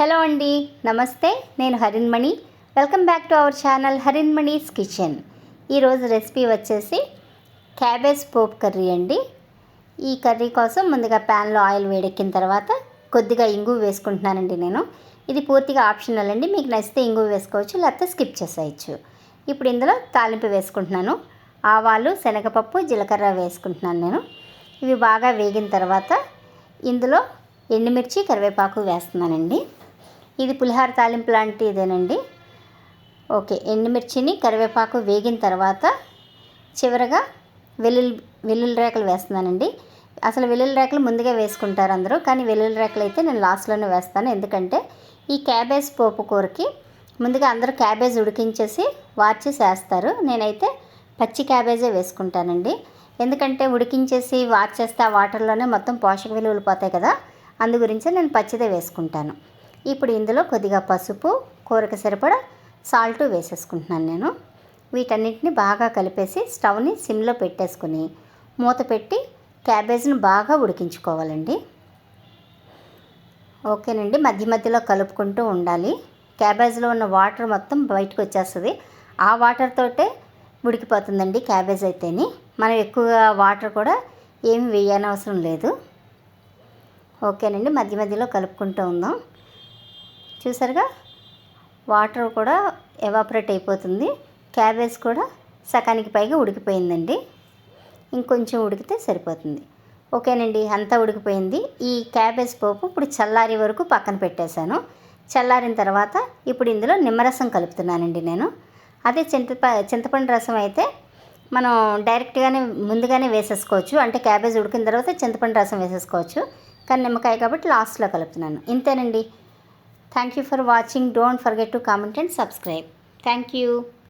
Hello అండి నమస్తే నేను Harinmani welcome back to our channel Harinmani's kitchen ఈరోజు రెసిపీ వచ్చేసి క్యాబేజ్ పోప్ కర్రీ అండి. ఈ కర్రీ కోసం ముందుగా ప్యాన్లో ఆయిల్ వేడెక్కిన తర్వాత కొద్దిగా ఇంగు వేసుకుంటున్నానండి నేను. ఇది పూర్తిగా ఆప్షనల్ అండి మీకు నచ్చితే ఇంగు వేసుకోవచ్చు లేకపోతే స్కిప్ చేసేయచ్చు. ఇప్పుడు ఇందులో తాలింపు వేసుకుంటున్నాను. ఆవాలు శనగపప్పు జీలకర్ర వేసుకుంటున్నాను నేను. ఇవి బాగా వేగిన తర్వాత ఇందులో ఎండుమిర్చి కరివేపాకు వేస్తున్నానండి. ఇది పులిహార తాలింపు లాంటిదేనండి. ఓకే ఎండుమిర్చిని కరివేపాకు వేగిన తర్వాత చివరగా వెల్లుల్లి వెల్లుల్లి రేకలు వేస్తున్నానండి. అసలు వెల్లుల్లి రేకలు ముందుగా వేసుకుంటారు అందరూ కానీ వెల్లుల్లి రేకలు అయితే నేను లాస్ట్లోనే వేస్తాను. ఎందుకంటే ఈ క్యాబేజ్ పోపు కూరకి ముందుగా అందరూ క్యాబేజ్ ఉడికించేసి వార్చి వేస్తారు నేనైతే పచ్చి క్యాబేజే వేసుకుంటానండి. ఎందుకంటే ఉడికించేసి వార్చేస్తే ఆ వాటర్లోనే మొత్తం పోషక విలువలు పోతాయి కదా అందు గురించి నేను పచ్చిదే వేసుకుంటాను. ఇప్పుడు ఇందులో కొద్దిగా పసుపు కూరకు సరిపడా సాల్ట్ వేసేసుకుంటున్నాను నేను. వీటన్నిటిని బాగా కలిపేసి స్టవ్ని సిమ్లో పెట్టేసుకుని మూత పెట్టి క్యాబేజ్ని బాగా ఉడికించుకోవాలండి. ఓకేనండి మధ్య మధ్యలో కలుపుకుంటూ ఉండాలి. క్యాబేజ్లో ఉన్న వాటర్ మొత్తం బయటకు వచ్చేస్తుంది. ఆ వాటర్ తోటే ఉడికిపోతుందండి క్యాబేజ్ అయితేని. మనం ఎక్కువగా వాటర్ కూడా ఏమి వేయనవసరం లేదు. ఓకేనండి మధ్య మధ్యలో కలుపుకుంటూ ఉందాం. చూసారుగా? వాటర్ కూడా ఎవాపరేట్ అయిపోతుంది. క్యాబేజ్ కూడా సకానికి పైగా ఉడికిపోయిందండి. ఇంకొంచెం ఉడికితే సరిపోతుంది. ఓకేనండి అంతా ఉడికిపోయింది. ఈ క్యాబేజ్ పోపు ఇప్పుడు చల్లారి వరకు పక్కన పెట్టేశాను. చల్లారిన తర్వాత ఇప్పుడు ఇందులో నిమ్మరసం కలుపుతున్నానండి నేను. అదే చింతప చింతపండు రసం అయితే మనం డైరెక్ట్గానే ముందుగానే వేసేసుకోవచ్చు. అంటే క్యాబేజ్ ఉడికిన తర్వాత చింతపండు రసం వేసేసుకోవచ్చు. కానీ నిమ్మకాయ కాబట్టి లాస్ట్లో కలుపుతున్నాను. ఇంతేనండి. Thank you for watching. Don't forget to comment and subscribe. Thank you.